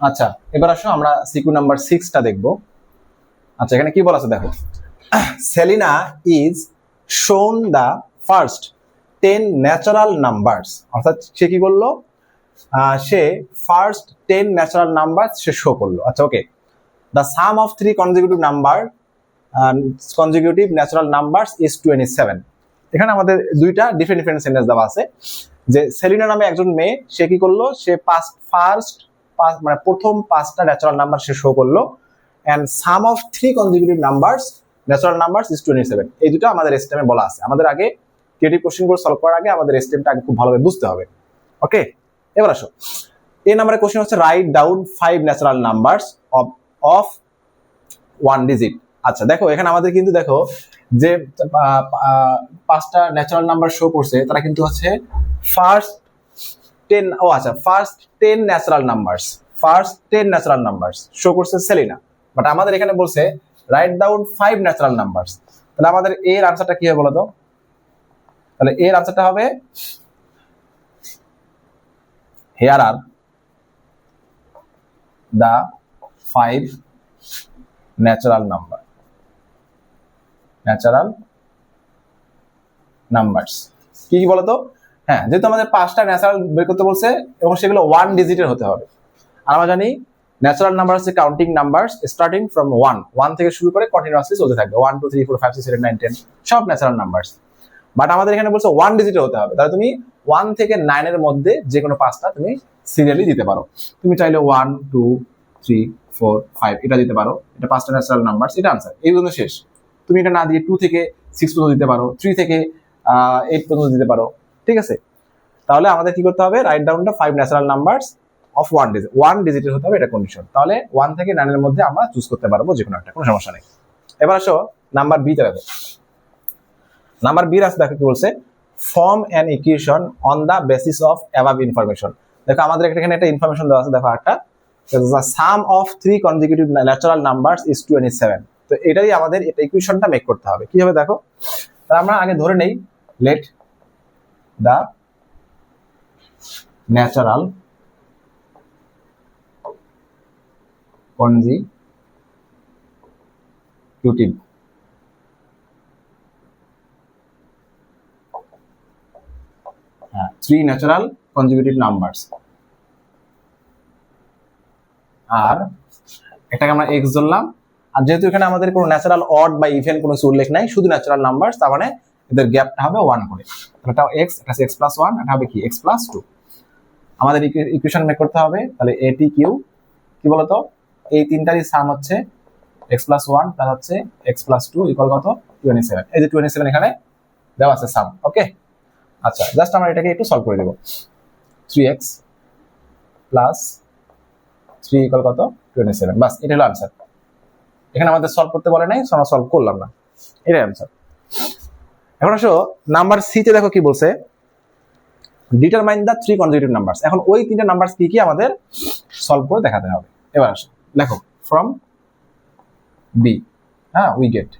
আচ্ছা এবার আসো, আমরা সিকিউ নাম্বার সিক্সটা দেখব। আচ্ছা এখানে কি বলা আছে দেখো? Selina is shown the first ten natural numbers অর্থাৎ সে কি করল? সে ফার্স্ট টেন ন্যাচারাল নাম্বার সে শো করল। আচ্ছা okay the sum of three consecutive number consecutive natural numbers is twenty seven এখানে আমাদের দুইটা ডিফারেন্ট ডিফারেন্ট সেন্টেন্স দেওয়া আছে। যে সেলিনা নামে একজন মেয়ে, সে কি করল? সে পাস ফার্স্ট মানে প্রথম পাঁচটা ন্যাচারাল নাম্বার সে শো করল। And sum of three consecutive numbers natural numbers is twenty seven এই দুটো আমাদের এস্টেমে বলা আছে। আমাদের আগে ক্রিয়েটিভ কোশ্চেনগুলো সলভ করার আগে আমাদের এস্টেমটা আগে খুব ভালোভাবে বুঝতে হবে। ওকে এবার আসো। এই নাম্বারের কোশ্চেন হচ্ছে write down five natural numbers of of one digit আচ্ছা দেখো, এখানে আমাদের কিন্তু দেখো যে পাঁচটা ন্যাচারাল নাম্বার শো করছে, তারা কিন্তু হচ্ছে ফার্স্ট টেন ও আচ্ছা first ten natural numbers first ten natural numbers show করছে সেলিনা বাট আমাদের এখানে বলছে write down five natural numbers তাহলে আমাদের এর আনসারটা কি হবে বলো তো তাহলে এর আনসারটা হবে here are the five natural number natural numbers কি কি বলতো? হ্যাঁ যেহেতু আমাদের পাঁচটা ন্যাচারাল বের করতে বলছে এবং সেগুলো ওয়ান ডিজিটের হতে হবে। আর আমরা জানি ন্যাচারাল নাম্বার হচ্ছে counting number starting from one one থেকে শুরু করে কন্টিনিউয়াসলি চলতে থাকবে। One two three four five six seven nine ten সব ন্যাচারাল নাম্বার বাট আমাদের এখানে বলছে ওয়ান ডিজিটের হতে হবে। তাহলে তুমি ওয়ান থেকে নাইনের মধ্যে যে কোনো পাঁচটা তুমি সিরিয়ালি দিতে পারো। তুমি চাইলে one two three four five এটা দিতে পারো। এটা পাঁচটা ন্যাচারাল নাম্বার এটা আনসার এই পর্যন্ত শেষ। তুমি এটা না দিয়ে টু থেকে সিক্স পর্যন্ত দিতে পারো। থ্রি থেকে এইট পর্যন্ত দিতে পারো। ঠিক আছে? তাহলে আমাদের কি করতে হবে? Write ডাউনটা five natural number of one digit one ডিজিটের হতে হবে এটা কন্ডিশন তাহলে ওয়ান থেকে নাইনের মধ্যে আমরা চুজ করতে পারব যে কোনো একটা, কোনো সমস্যা নেই। এবার আসো নাম্বার বিতে দেখো নাম্বার বি আছে দেখো কি বলছে? Form an equation on the basis of above information দেখো, আমাদের এখানে একটা ইনফরমেশন দেওয়া আছে, দেখো একটা sum of three consecutive natural numbers is twenty seven তো এটাই আমাদের ইকুয়েশনটা মেক করতে হবে। কি হবে দেখো? আমরা আগে ধরে নেই। Let the natural consecutive three natural consecutive numbers আর এটাকে আমরা এক্স ধরলাম। আর যেহেতু এখানে আমাদের কোনো ন্যাচারাল অড বা ইভেন কোনো উল্লেখ নাই, শুধু ন্যাচারাল নাম্বার তার মানে এদের গ্যাপটা হবে ওয়ান করে। তাহলে এক্স এটা এক্স প্লাস ওয়ান এটা হবে কি? এক্স প্লাস টু আমাদের ইকুয়েশন মেক করতে হবে, তাহলে এটি কিউ কি বলতো? এই তিনটারই সাম হচ্ছে এক্স প্লাস ওয়ান প্লাস হচ্ছে এক্স প্লাস টু ইকুয়াল কত? টোয়েন্টি সেভেন এই যে টোয়েন্টি সেভেন এখানে দেওয়া আছে সাম ওকে আচ্ছা জাস্ট আমরা এটাকে একটু সলভ করে দেবো। Three x plus three equal কত? টোয়েন্টি সেভেন বাস, এটা হলো আনসার এখানে আমাদের সলভ করতে বলে নাই আমরা সলভ করলাম না। এটাই আনসার এখন আসো নাম্বার সিতে দেখো কি বলছে। Determine the three consecutive numbers এখন ওই তিনটা নাম্বার কি কি আমাদের সলভ করে দেখাতে হবে। এবার আসো লেখো ফ্রম বি হ্যাঁ উই গেট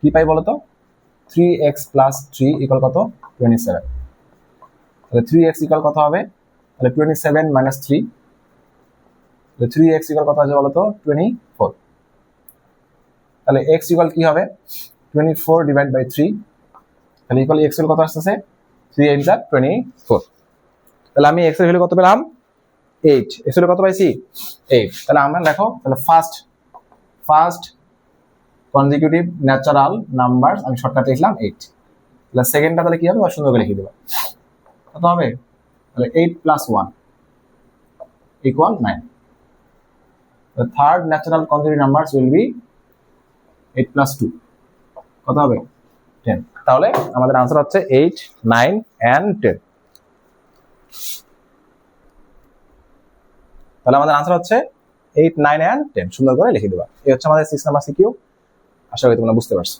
কি পাই বলো তো three x plus three equal কত? টোয়েন্টি সেভেন তাহলে থ্রি এক্স ইকুয়াল কত হবে? তাহলে twenty seven minus three three x equal কত আছে বলো তো টোয়েন্টি ফোর তাহলে এক্স ইকুয়াল কি হবে? Twenty four divide by three তাহলে ইকুয়াল এক্সের কত আসতেছে? থ্রি এইট যা টোয়েন্টি ফোর তাহলে আমি এক্সের ভ্যালু কত পেলাম? এইট এক্সের কত পাইছি? এইট তাহলে আমরা দেখো, তাহলে first first consecutive natural number আমি শর্টকাটে লিখলাম এইট তাহলে সেকেন্ডটা তাহলে কি হবে? বা সুন্দর করে লিখে দেবো। কত হবে? তাহলে eight plus one equal nine the third natural consecutive numbers will be 8 plus 2 কত হবে? টেন তাহলে আমাদের আনসার হচ্ছে এইট নাইন অ্যান্ড টেন তাহলে আমাদের আনসার হচ্ছে এইট নাইন অ্যান্ড টেন সুন্দর করে লিখে দেবা। এই হচ্ছে আমাদের সিক্স নাম্বার সিকিউ আশা করি তোমরা বুঝতে পারছ।